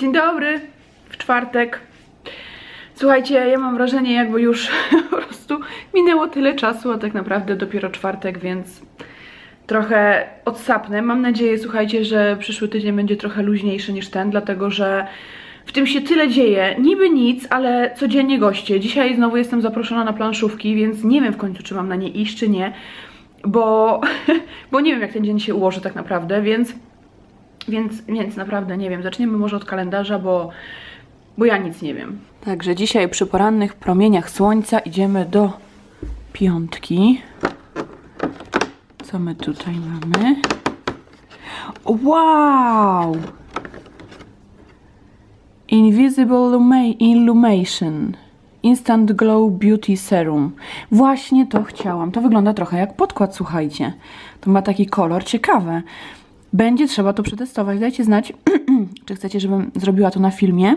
Dzień dobry, w czwartek. Słuchajcie, ja mam wrażenie, jakby już po prostu minęło tyle czasu, a tak naprawdę dopiero czwartek, więc trochę odsapnę. Mam nadzieję, słuchajcie, że przyszły tydzień będzie trochę luźniejszy niż ten, dlatego że w tym się tyle dzieje. Niby nic, ale codziennie goście. Dzisiaj znowu jestem zaproszona na planszówki, więc nie wiem w końcu, czy mam na nie iść, czy nie, bo, bo nie wiem, jak ten dzień się ułoży tak naprawdę, więc, więc, więc naprawdę nie wiem. Zaczniemy może od kalendarza, bo, bo ja nic nie wiem. Także dzisiaj przy porannych promieniach słońca idziemy do piątki. Co my tutaj mamy? Wow! Invisible Illumation. Instant Glow Beauty Serum. Właśnie to chciałam. To wygląda trochę jak podkład, słuchajcie. To ma taki kolor ciekawe. Będzie trzeba to przetestować. Dajcie znać, czy chcecie, żebym zrobiła to na filmie.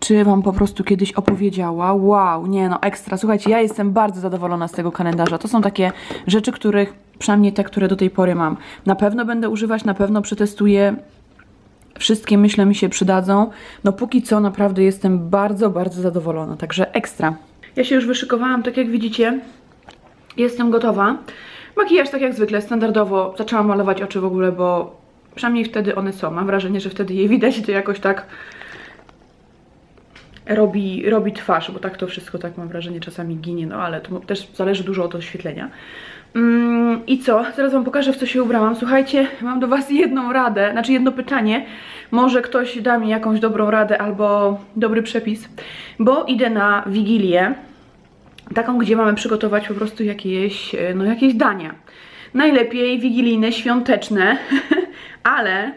Czy wam po prostu kiedyś opowiedziała? Wow, nie no, ekstra. Słuchajcie, ja jestem bardzo zadowolona z tego kalendarza. To są takie rzeczy, których, przynajmniej te, które do tej pory mam, na pewno będę używać, na pewno przetestuję. Wszystkie myślę mi się przydadzą. No póki co naprawdę jestem bardzo, bardzo zadowolona, także ekstra. Ja się już wyszykowałam, tak jak widzicie. Jestem gotowa. Makijaż tak jak zwykle, standardowo. Zaczęłam malować oczy w ogóle, bo przynajmniej wtedy one są. Mam wrażenie, że wtedy je widać i to jakoś tak robi, robi twarz, bo tak to wszystko, tak mam wrażenie, czasami ginie, no ale to też zależy dużo od oświetlenia. Mm, I co? Zaraz Wam pokażę, w co się ubrałam. Słuchajcie, mam do Was jedną radę, znaczy jedno pytanie. Może ktoś da mi jakąś dobrą radę albo dobry przepis, bo idę na Wigilię, taką, gdzie mamy przygotować po prostu jakieś, e, no jakieś dania. Najlepiej wigilijne, świąteczne, ale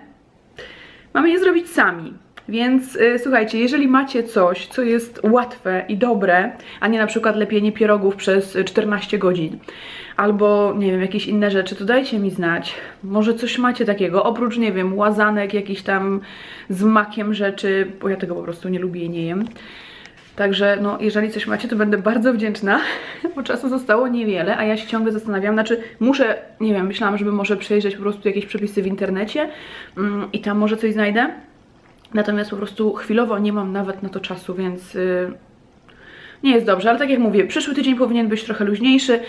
mamy je zrobić sami. Więc y, słuchajcie, jeżeli macie coś, co jest łatwe i dobre, a nie na przykład lepienie pierogów przez y, 14 godzin, albo nie wiem, jakieś inne rzeczy, to dajcie mi znać. Może coś macie takiego, oprócz, nie wiem, łazanek, jakiś tam z makiem rzeczy, bo ja tego po prostu nie lubię i nie jem. Także, no, jeżeli coś macie, to będę bardzo wdzięczna, bo czasu zostało niewiele, a ja się ciągle zastanawiam, znaczy muszę, nie wiem, myślałam, żeby może przejrzeć po prostu jakieś przepisy w internecie mm, i tam może coś znajdę. Natomiast po prostu chwilowo nie mam nawet na to czasu, więc yy, nie jest dobrze. Ale tak jak mówię, przyszły tydzień powinien być trochę luźniejszy.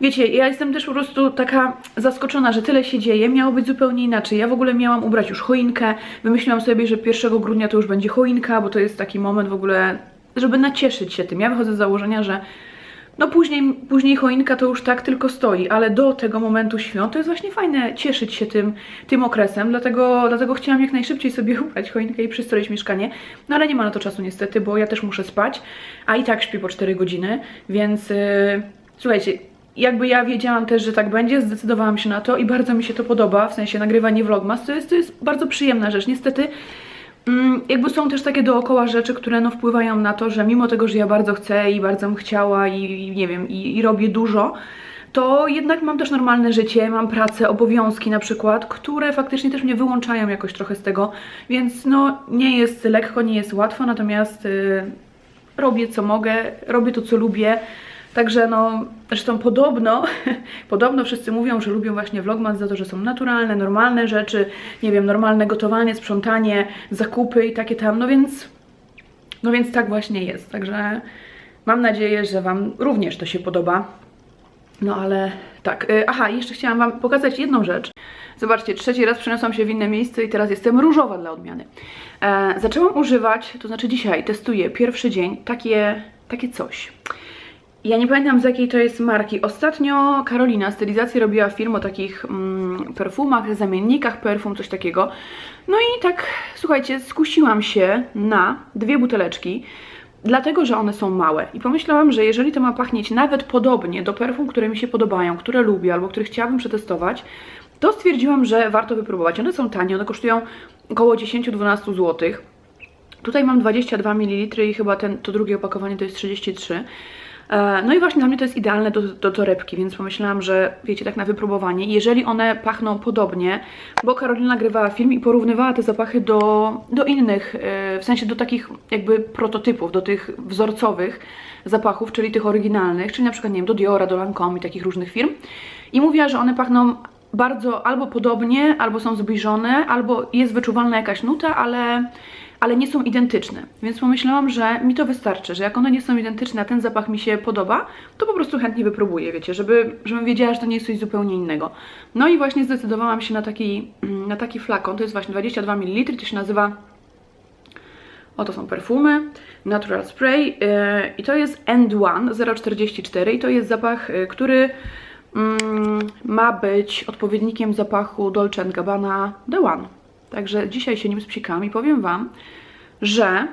Wiecie, ja jestem też po prostu taka zaskoczona, że tyle się dzieje. Miało być zupełnie inaczej. Ja w ogóle miałam ubrać już choinkę. Wymyśliłam sobie, że 1 grudnia to już będzie choinka, bo to jest taki moment w ogóle, żeby nacieszyć się tym. Ja wychodzę z założenia, że no później, później choinka to już tak tylko stoi, ale do tego momentu świąt to jest właśnie fajne cieszyć się tym, tym okresem, dlatego, dlatego chciałam jak najszybciej sobie ubrać choinkę i przystroić mieszkanie, no ale nie ma na to czasu niestety, bo ja też muszę spać, a i tak śpię po 4 godziny, więc yy, słuchajcie, jakby ja wiedziałam też, że tak będzie, zdecydowałam się na to i bardzo mi się to podoba, w sensie nagrywanie vlogmas, to jest, to jest bardzo przyjemna rzecz, niestety jakby są też takie dookoła rzeczy, które no wpływają na to, że mimo tego, że ja bardzo chcę i bardzo bym chciała i, nie wiem, i, i robię dużo, to jednak mam też normalne życie, mam pracę, obowiązki na przykład, które faktycznie też mnie wyłączają jakoś trochę z tego, więc no nie jest lekko, nie jest łatwo, natomiast y, robię co mogę, robię to co lubię, Także no, zresztą podobno, podobno wszyscy mówią, że lubią właśnie vlogmas za to, że są naturalne, normalne rzeczy, nie wiem, normalne gotowanie, sprzątanie, zakupy i takie tam, no więc, no więc tak właśnie jest. Także mam nadzieję, że Wam również to się podoba. No ale tak, y, aha, jeszcze chciałam Wam pokazać jedną rzecz. Zobaczcie, trzeci raz przeniosłam się w inne miejsce i teraz jestem różowa dla odmiany. E, zaczęłam używać, to znaczy dzisiaj testuję pierwszy dzień, takie, takie coś. Ja nie pamiętam z jakiej to jest marki. Ostatnio Karolina stylizację robiła film o takich mm, perfumach, zamiennikach perfum, coś takiego. No i tak, słuchajcie, skusiłam się na dwie buteleczki, dlatego że one są małe. I pomyślałam, że jeżeli to ma pachnieć nawet podobnie do perfum, które mi się podobają, które lubię albo które chciałabym przetestować, to stwierdziłam, że warto wypróbować. One są tanie, one kosztują około 10-12 zł. Tutaj mam 22 ml i chyba ten, to drugie opakowanie to jest 33 E, No i właśnie dla mnie to jest idealne do, do torebki, więc pomyślałam, że wiecie, tak na wypróbowanie, jeżeli one pachną podobnie, bo Karolina nagrywała film i porównywała te zapachy do, do innych, e, w sensie do takich jakby prototypów, do tych wzorcowych zapachów, czyli tych oryginalnych, czyli na przykład, nie wiem, do Diora, do Lancome i takich różnych firm. I mówiła, że one pachną bardzo albo podobnie, albo są zbliżone, albo jest wyczuwalna jakaś nuta, ale, ale nie są identyczne. Więc pomyślałam, że mi to wystarczy, że jak one nie są identyczne, a ten zapach mi się podoba, to po prostu chętnie wypróbuję, wiecie, żeby, żebym wiedziała, że to nie jest coś zupełnie innego. No i właśnie zdecydowałam się na taki, na taki flakon, to jest właśnie 22 ml, to się nazywa Oto są perfumy, Natural Spray yy, i to jest End One 044 i to jest zapach, yy, który mm, ma być odpowiednikiem zapachu Dolce Gabbana The One. Także dzisiaj się nim spsikam i powiem Wam, że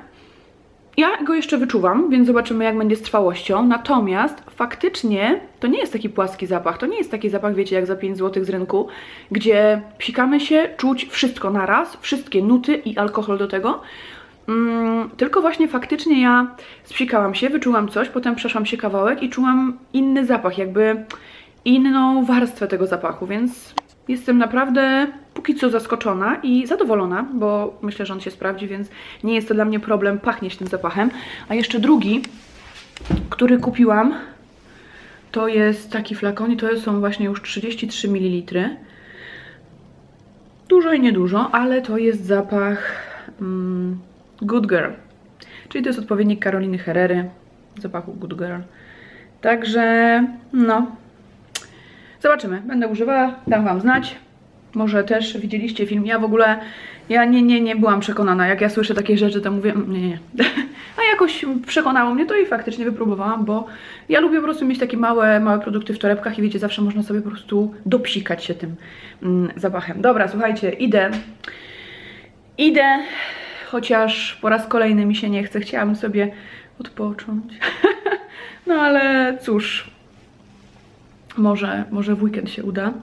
ja go jeszcze wyczuwam, więc zobaczymy jak będzie z trwałością. Natomiast faktycznie to nie jest taki płaski zapach. To nie jest taki zapach, wiecie, jak za 5 zł z rynku, gdzie psikamy się, czuć wszystko naraz, wszystkie nuty i alkohol do tego. Mm, tylko właśnie faktycznie ja spsikałam się, wyczułam coś, potem przeszłam się kawałek i czułam inny zapach, jakby inną warstwę tego zapachu, więc jestem naprawdę póki co zaskoczona i zadowolona, bo myślę, że on się sprawdzi, więc nie jest to dla mnie problem pachnieć tym zapachem. A jeszcze drugi, który kupiłam, to jest taki flakon i to są właśnie już 33 ml. Dużo i niedużo, ale to jest zapach mm, Good Girl. Czyli to jest odpowiednik Karoliny Herrery, zapachu Good Girl. Także, no, zobaczymy. Będę używała, dam Wam znać. Może też widzieliście film. Ja w ogóle, ja nie, nie, nie byłam przekonana. Jak ja słyszę takie rzeczy, to mówię, "Mm, nie, nie, nie. A jakoś przekonało mnie to i faktycznie wypróbowałam, bo ja lubię po prostu mieć takie małe, małe produkty w torebkach i wiecie, zawsze można sobie po prostu dopsikać się tym mm, zapachem. Dobra, słuchajcie, idę. Idę, chociaż po raz kolejny mi się nie chce. Chciałam sobie odpocząć. no ale cóż, może, może w weekend się uda.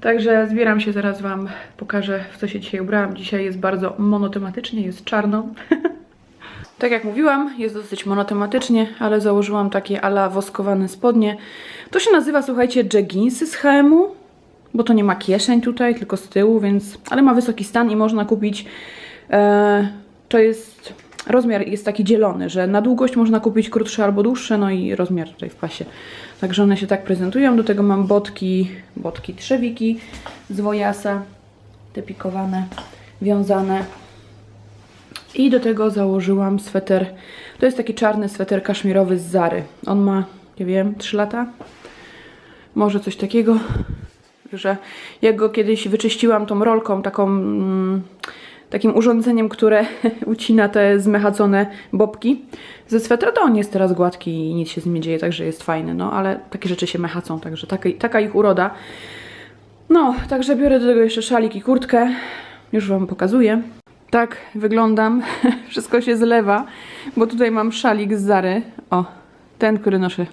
Także zbieram się, zaraz Wam pokażę, w co się dzisiaj ubrałam. Dzisiaj jest bardzo monotematycznie, jest czarno. tak jak mówiłam, jest dosyć monotematycznie, ale założyłam takie ala woskowane spodnie. To się nazywa, słuchajcie, jegginsy z H&M-u, bo to nie ma kieszeń tutaj, tylko z tyłu, więc... Ale ma wysoki stan i można kupić... E, to jest... Rozmiar jest taki dzielony, że na długość można kupić krótsze albo dłuższe, no i rozmiar tutaj w pasie. Także one się tak prezentują. Do tego mam botki, botki trzewiki z wojasa, te pikowane, wiązane. I do tego założyłam sweter, to jest taki czarny sweter kaszmirowy z Zary. On ma, nie wiem, 3 lata? Może coś takiego, że jak go kiedyś wyczyściłam tą rolką, taką... Mm, takim urządzeniem, które ucina te zmechacone bobki ze swetra, to on jest teraz gładki i nic się z nim nie dzieje, także jest fajny, no ale takie rzeczy się mechacą, także taka, taka ich uroda. No, także biorę do tego jeszcze szalik i kurtkę, już Wam pokazuję. Tak wyglądam, wszystko się zlewa, bo tutaj mam szalik z Zary, o, ten, który noszę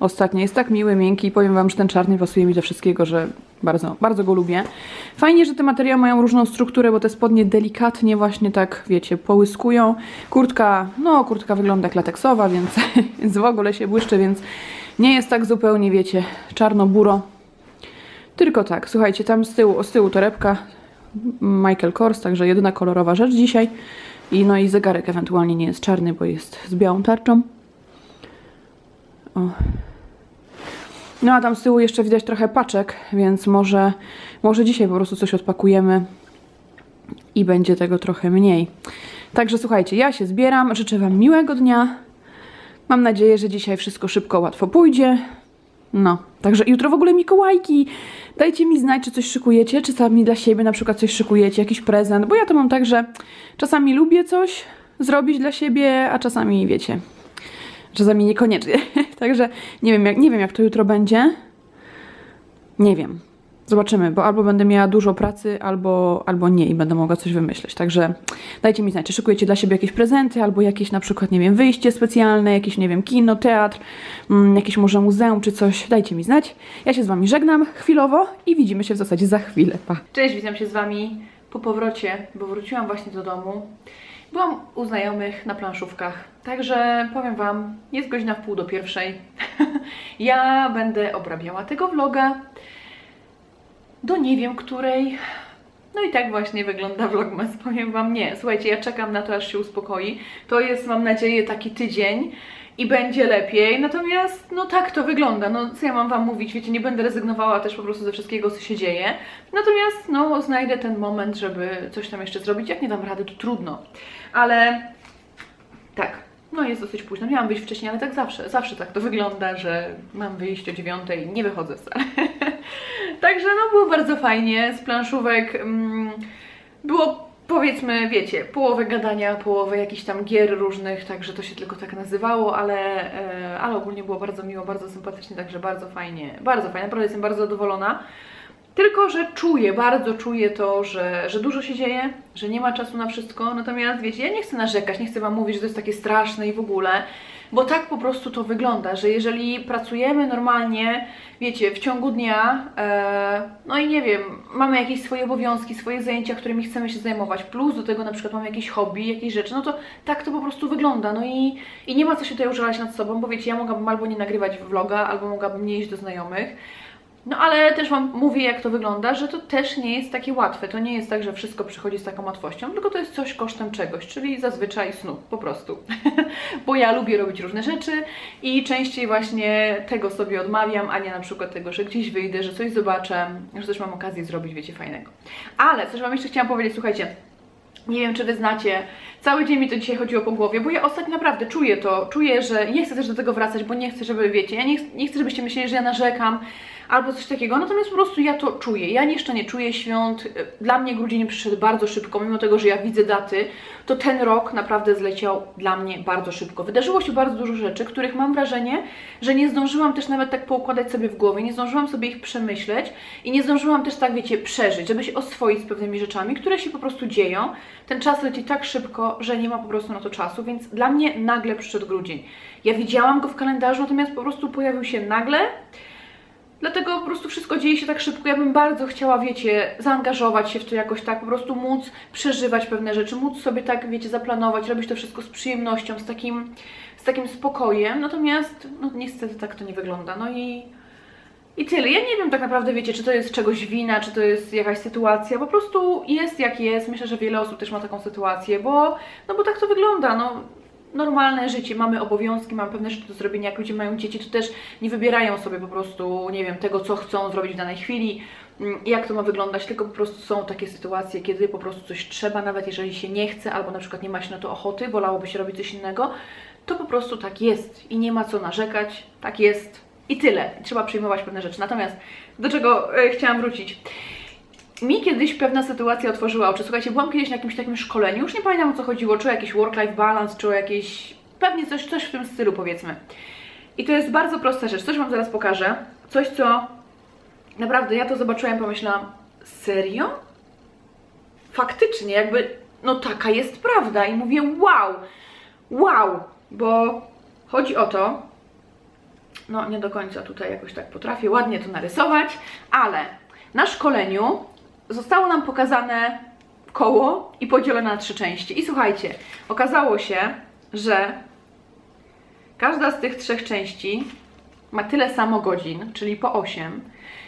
ostatnio. Jest tak miły, miękki i powiem Wam, że ten czarny pasuje mi do wszystkiego, że bardzo, bardzo go lubię. Fajnie, że te materiały mają różną strukturę, bo te spodnie delikatnie właśnie tak, wiecie, połyskują. Kurtka, no kurtka wygląda jak lateksowa, więc, więc w ogóle się błyszczy, więc nie jest tak zupełnie, wiecie, czarno-buro. Tylko tak, słuchajcie, tam z tyłu, z tyłu torebka Michael Kors, także jedyna kolorowa rzecz dzisiaj. I no i zegarek ewentualnie nie jest czarny, bo jest z białą tarczą. O. No a tam z tyłu jeszcze widać trochę paczek, więc może, może dzisiaj po prostu coś odpakujemy i będzie tego trochę mniej. Także słuchajcie, ja się zbieram, życzę Wam miłego dnia. Mam nadzieję, że dzisiaj wszystko szybko, łatwo pójdzie. No, także jutro w ogóle Mikołajki. Dajcie mi znać, czy coś szykujecie, czy sami dla siebie na przykład coś szykujecie, jakiś prezent, bo ja to mam tak, że czasami lubię coś zrobić dla siebie, a czasami wiecie, czasami niekoniecznie. Także nie wiem, jak, nie wiem, jak to jutro będzie. Nie wiem. Zobaczymy, bo albo będę miała dużo pracy, albo, albo nie i będę mogła coś wymyśleć. Także dajcie mi znać, czy szykujecie dla siebie jakieś prezenty, albo jakieś na przykład, nie wiem, wyjście specjalne, jakieś, nie wiem, kino, teatr, mm, jakieś może muzeum czy coś. Dajcie mi znać. Ja się z Wami żegnam chwilowo i widzimy się w zasadzie za chwilę. Pa. Cześć, witam się z Wami po powrocie, bo wróciłam właśnie do domu. Byłam u znajomych na planszówkach, także powiem Wam, jest godzina w pół do pierwszej. ja będę obrabiała tego vloga do nie wiem której. No i tak właśnie wygląda vlogmas, powiem Wam nie. Słuchajcie, ja czekam na to, aż się uspokoi. To jest, mam nadzieję, taki tydzień i będzie lepiej. Natomiast, no tak to wygląda. No co ja mam Wam mówić, wiecie, nie będę rezygnowała też po prostu ze wszystkiego, co się dzieje. Natomiast, no, znajdę ten moment, żeby coś tam jeszcze zrobić. Jak nie dam rady, to trudno. Ale tak, no jest dosyć późno. Miałam wyjść wcześniej, ale tak zawsze, zawsze tak to wygląda, że mam wyjść o dziewiątej, nie wychodzę wcale. Także no było bardzo fajnie, z planszówek mm, było powiedzmy, wiecie, połowę gadania, połowę jakichś tam gier różnych, także to się tylko tak nazywało, ale, e, ale ogólnie było bardzo miło, bardzo sympatycznie, także bardzo fajnie, bardzo fajnie, naprawdę jestem bardzo zadowolona. Tylko, że czuję, bardzo czuję to, że, że dużo się dzieje, że nie ma czasu na wszystko. Natomiast wiecie, ja nie chcę narzekać, nie chcę Wam mówić, że to jest takie straszne i w ogóle, bo tak po prostu to wygląda, że jeżeli pracujemy normalnie, wiecie, w ciągu dnia, e, no i nie wiem, mamy jakieś swoje obowiązki, swoje zajęcia, którymi chcemy się zajmować, plus do tego na przykład mamy jakieś hobby, jakieś rzeczy, no to tak to po prostu wygląda. No i, i nie ma co się tutaj użalać nad sobą, bo wiecie, ja mogłabym albo nie nagrywać vloga, albo mogłabym nie iść do znajomych. No ale też Wam mówię, jak to wygląda, że to też nie jest takie łatwe. To nie jest tak, że wszystko przychodzi z taką łatwością, tylko to jest coś kosztem czegoś, czyli zazwyczaj snu, po prostu. Bo ja lubię robić różne rzeczy i częściej właśnie tego sobie odmawiam, a nie na przykład tego, że gdzieś wyjdę, że coś zobaczę, że coś mam okazję zrobić, wiecie, fajnego. Ale coś Wam jeszcze chciałam powiedzieć, słuchajcie, nie wiem, czy wy znacie. Cały dzień mi to dzisiaj chodziło po głowie, bo ja ostatnio naprawdę czuję to. Czuję, że nie chcę też do tego wracać, bo nie chcę, żeby wiecie, ja nie, nie chcę, żebyście myśleli, że ja narzekam albo coś takiego. Natomiast po prostu ja to czuję. Ja jeszcze nie czuję świąt. Dla mnie grudzień przyszedł bardzo szybko, mimo tego, że ja widzę daty, to ten rok naprawdę zleciał dla mnie bardzo szybko. Wydarzyło się bardzo dużo rzeczy, których mam wrażenie, że nie zdążyłam też nawet tak poukładać sobie w głowie, nie zdążyłam sobie ich przemyśleć i nie zdążyłam też tak, wiecie, przeżyć, żeby się oswoić z pewnymi rzeczami, które się po prostu dzieją. Ten czas leci tak szybko, że nie ma po prostu na to czasu, więc dla mnie nagle przyszedł grudzień. Ja widziałam go w kalendarzu, natomiast po prostu pojawił się nagle. Dlatego po prostu wszystko dzieje się tak szybko. Ja bym bardzo chciała, wiecie, zaangażować się w to jakoś tak, po prostu móc przeżywać pewne rzeczy, móc sobie tak, wiecie, zaplanować, robić to wszystko z przyjemnością, z takim, z takim spokojem. Natomiast, no niestety tak to nie wygląda. No i, i tyle. Ja nie wiem tak naprawdę, wiecie, czy to jest czegoś wina, czy to jest jakaś sytuacja. Po prostu jest jak jest. Myślę, że wiele osób też ma taką sytuację, bo, no bo tak to wygląda. No, normalne życie, mamy obowiązki, mamy pewne rzeczy do zrobienia. Jak ludzie mają dzieci, to też nie wybierają sobie po prostu, nie wiem, tego, co chcą zrobić w danej chwili, mm, jak to ma wyglądać, tylko po prostu są takie sytuacje, kiedy po prostu coś trzeba, nawet jeżeli się nie chce, albo na przykład nie ma się na to ochoty, wolałoby się robić coś innego, to po prostu tak jest i nie ma co narzekać, tak jest i tyle. Trzeba przyjmować pewne rzeczy. Natomiast do czego e, chciałam wrócić? Mi kiedyś pewna sytuacja otworzyła oczy. Słuchajcie, byłam kiedyś na jakimś takim szkoleniu, już nie pamiętam o co chodziło, czy o jakiś work-life balance, czy o jakieś, pewnie coś, coś w tym stylu powiedzmy. I to jest bardzo prosta rzecz, coś Wam zaraz pokażę. Coś, co naprawdę ja to zobaczyłam i pomyślałam, serio? Faktycznie, jakby, no taka jest prawda. I mówię, wow, wow, bo chodzi o to, no nie do końca tutaj jakoś tak potrafię ładnie to narysować, ale na szkoleniu zostało nam pokazane koło i podzielone na trzy części. I słuchajcie, okazało się, że każda z tych trzech części ma tyle samo godzin, czyli po 8.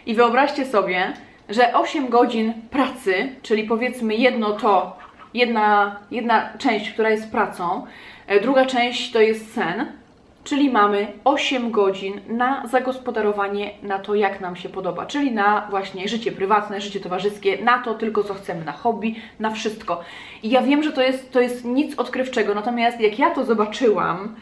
I wyobraźcie sobie, że 8 godzin pracy, czyli powiedzmy jedno to, jedna, jedna część, która jest pracą, e, druga część to jest sen, czyli mamy 8 godzin na zagospodarowanie na to, jak nam się podoba, czyli na właśnie życie prywatne, życie towarzyskie, na to tylko, co chcemy, na hobby, na wszystko. I ja wiem, że to jest, to jest nic odkrywczego, natomiast jak ja to zobaczyłam,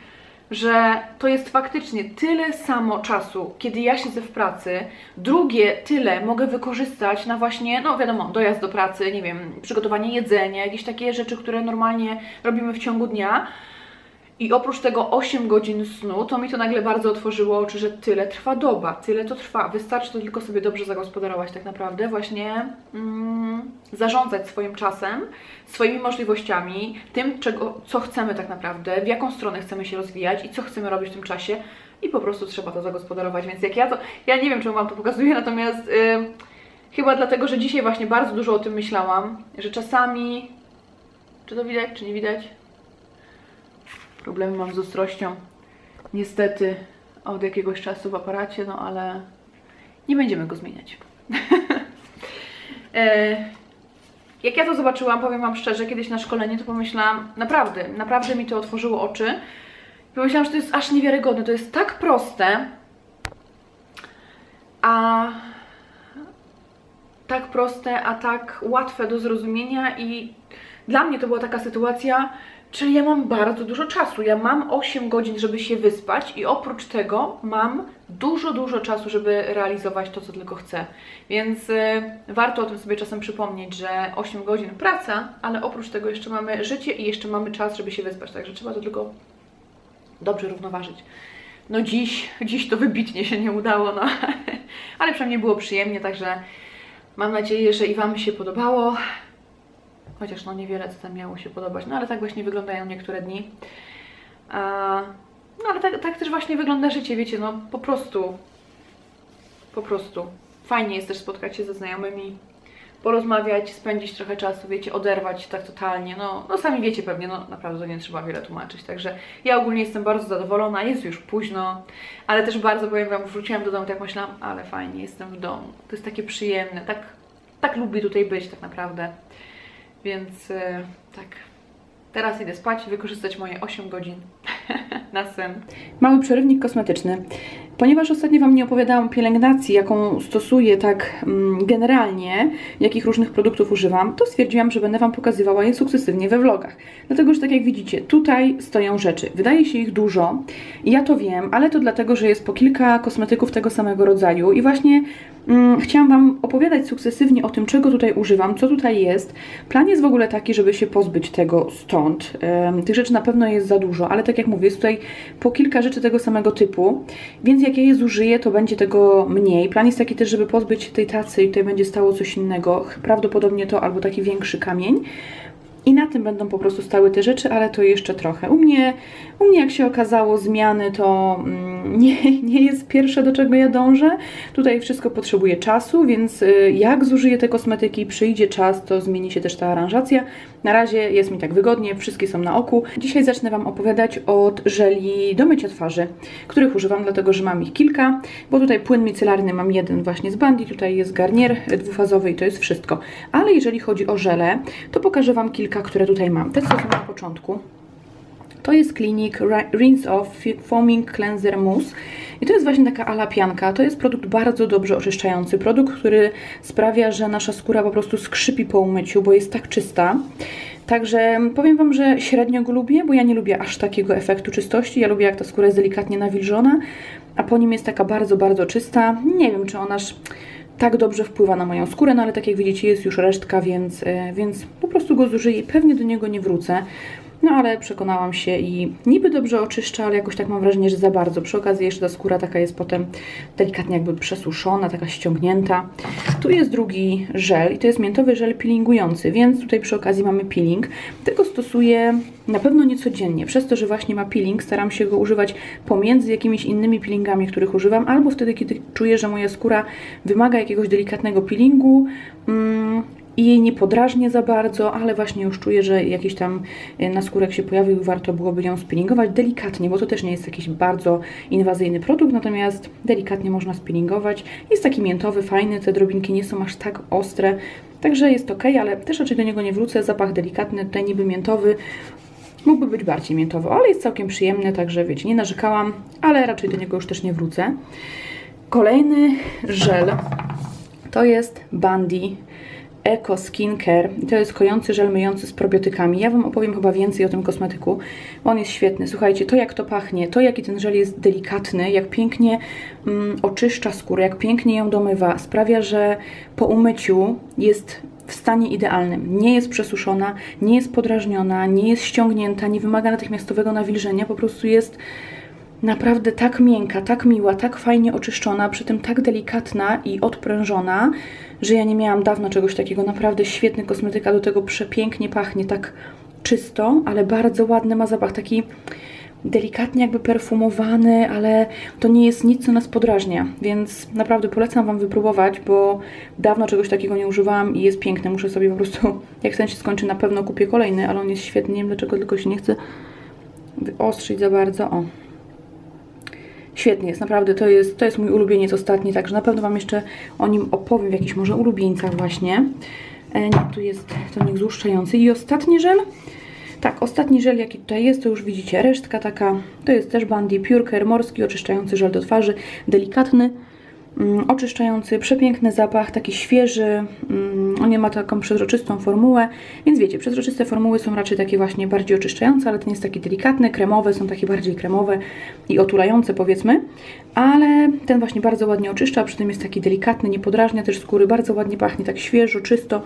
że to jest faktycznie tyle samo czasu, kiedy ja siedzę w pracy, drugie tyle mogę wykorzystać na właśnie, no wiadomo, dojazd do pracy, nie wiem, przygotowanie jedzenia, jakieś takie rzeczy, które normalnie robimy w ciągu dnia. I oprócz tego 8 godzin snu, to mi to nagle bardzo otworzyło oczy, że tyle trwa doba, tyle to trwa. Wystarczy to tylko sobie dobrze zagospodarować tak naprawdę, właśnie mm, zarządzać swoim czasem, swoimi możliwościami, tym, czego, co chcemy tak naprawdę, w jaką stronę chcemy się rozwijać i co chcemy robić w tym czasie i po prostu trzeba to zagospodarować. Więc jak ja to, ja nie wiem, czemu Wam to pokazuję, natomiast y, chyba dlatego, że dzisiaj właśnie bardzo dużo o tym myślałam, że czasami, czy to widać, czy nie widać? Problemy mam z ostrością. Niestety od jakiegoś czasu w aparacie, no ale nie będziemy go zmieniać. e, jak ja to zobaczyłam, powiem Wam szczerze, kiedyś na szkoleniu, to pomyślałam, naprawdę, naprawdę mi to otworzyło oczy. Pomyślałam, że to jest aż niewiarygodne, to jest tak proste, a tak proste, a tak łatwe do zrozumienia i dla mnie to była taka sytuacja, czyli ja mam bardzo dużo czasu. Ja mam 8 godzin, żeby się wyspać i oprócz tego mam dużo, dużo czasu, żeby realizować to, co tylko chcę. Więc y, warto o tym sobie czasem przypomnieć, że 8 godzin praca, ale oprócz tego jeszcze mamy życie i jeszcze mamy czas, żeby się wyspać. Także trzeba to tylko dobrze równoważyć. No dziś, dziś to wybitnie się nie udało, no ale przynajmniej było przyjemnie, także mam nadzieję, że i Wam się podobało. Chociaż no niewiele co tam miało się podobać, no ale tak właśnie wyglądają niektóre dni. No ale tak, tak też właśnie wygląda życie, wiecie, no po prostu, po prostu. Fajnie jest też spotkać się ze znajomymi, porozmawiać, spędzić trochę czasu, wiecie, oderwać tak totalnie. No, no sami wiecie pewnie, no naprawdę nie trzeba wiele tłumaczyć. Także ja ogólnie jestem bardzo zadowolona, jest już późno, ale też bardzo powiem Wam, wróciłam do domu, tak myślałam, ale fajnie, jestem w domu. To jest takie przyjemne, tak, tak lubię tutaj być tak naprawdę. Więc yy, tak, teraz idę spać, wykorzystać moje 8 godzin na sen. Mały przerywnik kosmetyczny. Ponieważ ostatnio Wam nie opowiadałam o pielęgnacji, jaką stosuję tak mm, generalnie, jakich różnych produktów używam, to stwierdziłam, że będę Wam pokazywała je sukcesywnie we vlogach. Dlatego, że tak jak widzicie, tutaj stoją rzeczy. Wydaje się ich dużo, ja to wiem, ale to dlatego, że jest po kilka kosmetyków tego samego rodzaju i właśnie mm, chciałam Wam opowiadać sukcesywnie o tym, czego tutaj używam, co tutaj jest. Plan jest w ogóle taki, żeby się pozbyć tego stąd. Ym, tych rzeczy na pewno jest za dużo, ale tak jak mówię, jest tutaj po kilka rzeczy tego samego typu, więc jak ja je zużyję, to będzie tego mniej. Plan jest taki też, żeby pozbyć się tej tacy i tutaj będzie stało coś innego, prawdopodobnie to albo taki większy kamień. I na tym będą po prostu stały te rzeczy, ale to jeszcze trochę. U mnie, u mnie jak się okazało, zmiany to mm, nie, nie jest pierwsze, do czego ja dążę. Tutaj wszystko potrzebuje czasu, więc y, jak zużyję te kosmetyki, przyjdzie czas, to zmieni się też ta aranżacja. Na razie jest mi tak wygodnie, wszystkie są na oku. Dzisiaj zacznę Wam opowiadać od żeli do mycia twarzy, których używam, dlatego że mam ich kilka, bo tutaj płyn micelarny mam jeden właśnie z Bandi, tutaj jest garnier dwufazowy i to jest wszystko. Ale jeżeli chodzi o żele, to pokażę Wam kilka, które tutaj mam. Te, co są na początku. To jest Clinic Rinse Off Foaming Cleanser Mousse. I to jest właśnie taka ala pianka. To jest produkt bardzo dobrze oczyszczający. Produkt, który sprawia, że nasza skóra po prostu skrzypi po umyciu, bo jest tak czysta. Także powiem Wam, że średnio go lubię, bo ja nie lubię aż takiego efektu czystości. Ja lubię, jak ta skóra jest delikatnie nawilżona, a po nim jest taka bardzo, bardzo czysta. Nie wiem, czy ona aż tak dobrze wpływa na moją skórę, no ale tak jak widzicie jest już resztka, więc, więc po prostu go zużyję i pewnie do niego nie wrócę. No ale przekonałam się i niby dobrze oczyszcza, ale jakoś tak mam wrażenie, że za bardzo. Przy okazji jeszcze ta skóra taka jest potem delikatnie jakby przesuszona, taka ściągnięta. Tu jest drugi żel i to jest miętowy żel peelingujący, więc tutaj przy okazji mamy peeling. Tego stosuję na pewno nie codziennie. Przez to, że właśnie ma peeling, staram się go używać pomiędzy jakimiś innymi peelingami, których używam, albo wtedy, kiedy czuję, że moja skóra wymaga jakiegoś delikatnego peelingu. I jej nie podrażnię za bardzo, ale właśnie już czuję, że jakiś tam e, naskórek się pojawił i warto byłoby ją spinningować delikatnie, bo to też nie jest jakiś bardzo inwazyjny produkt, natomiast delikatnie można spinningować. Jest taki miętowy, fajny, te drobinki nie są aż tak ostre, także jest ok, ale też raczej do niego nie wrócę. Zapach delikatny, tutaj niby miętowy, mógłby być bardziej miętowy, ale jest całkiem przyjemny, także wiecie, nie narzekałam, ale raczej do niego już też nie wrócę. Kolejny żel to jest Bandy Eco Skincare. To jest kojący żel myjący z probiotykami. Ja Wam opowiem chyba więcej o tym kosmetyku. On jest świetny. Słuchajcie, to jak to pachnie, to jaki ten żel jest delikatny, jak pięknie mm, oczyszcza skórę, jak pięknie ją domywa, sprawia, że po umyciu jest w stanie idealnym. Nie jest przesuszona, nie jest podrażniona, nie jest ściągnięta, nie wymaga natychmiastowego nawilżenia, po prostu jest naprawdę tak miękka, tak miła, tak fajnie oczyszczona, przy tym tak delikatna i odprężona, że ja nie miałam dawno czegoś takiego. Naprawdę świetny kosmetyka, do tego przepięknie pachnie, tak czysto, ale bardzo ładny ma zapach, taki delikatnie jakby perfumowany, ale to nie jest nic, co nas podrażnia, więc naprawdę polecam Wam wypróbować, bo dawno czegoś takiego nie używałam i jest piękny. Muszę sobie po prostu, jak ten się skończy, na pewno kupię kolejny, ale on jest świetny. Nie wiem dlaczego tylko się nie chce wyostrzyć za bardzo. O, Świetnie jest, naprawdę to jest, to jest mój ulubieniec ostatni, także na pewno Wam jeszcze o nim opowiem w jakichś może ulubieńcach właśnie. E, tu jest tonik złuszczający. I ostatni żel. Tak, ostatni żel jaki tutaj jest, to już widzicie, resztka taka, to jest też Bandy Pure Care morski oczyszczający żel do twarzy, delikatny, oczyszczający, przepiękny zapach, taki świeży, mm, on nie ma taką przezroczystą formułę, więc wiecie, przezroczyste formuły są raczej takie właśnie bardziej oczyszczające, ale ten jest taki delikatny, kremowe są takie bardziej kremowe i otulające powiedzmy, ale ten właśnie bardzo ładnie oczyszcza, przy tym jest taki delikatny, nie podrażnia też skóry, bardzo ładnie pachnie, tak świeżo, czysto,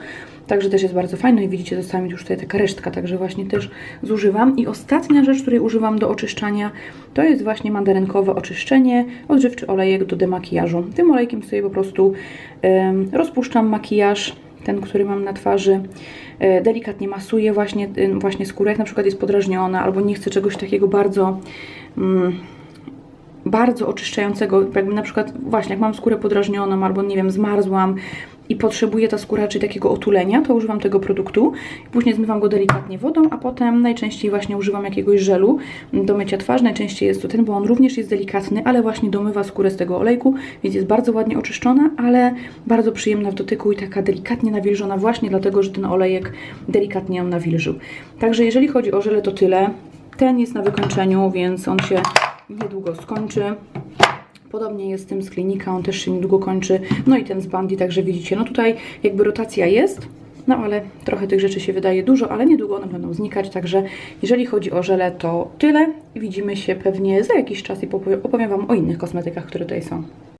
także też jest bardzo fajny i widzicie, została mi już tutaj taka resztka, także właśnie też zużywam. I ostatnia rzecz, której używam do oczyszczania, to jest właśnie mandarynkowe oczyszczenie, odżywczy olejek do demakijażu. Tym olejkiem sobie po prostu rozpuszczam makijaż, ten, który mam na twarzy, e, delikatnie masuję właśnie, właśnie skórę, jak na przykład jest podrażniona albo nie chcę czegoś takiego bardzo... Mm, bardzo oczyszczającego, jakby na przykład właśnie jak mam skórę podrażnioną albo nie wiem, zmarzłam i potrzebuję ta skóra czy takiego otulenia, to używam tego produktu. Później zmywam go delikatnie wodą, a potem najczęściej właśnie używam jakiegoś żelu do mycia twarzy. Najczęściej jest to ten, bo on również jest delikatny, ale właśnie domywa skórę z tego olejku, więc jest bardzo ładnie oczyszczona, ale bardzo przyjemna w dotyku i taka delikatnie nawilżona właśnie dlatego, że ten olejek delikatnie ją nawilżył. Także jeżeli chodzi o żele, to tyle. Ten jest na wykończeniu, więc on się niedługo skończy. Podobnie jest z tym z klinika, on też się niedługo kończy. No i ten z Bandy, także widzicie, no tutaj jakby rotacja jest, no ale trochę tych rzeczy się wydaje dużo, ale niedługo one będą znikać, także jeżeli chodzi o żele, to tyle. Widzimy się pewnie za jakiś czas i opowiem Wam o innych kosmetykach, które tutaj są.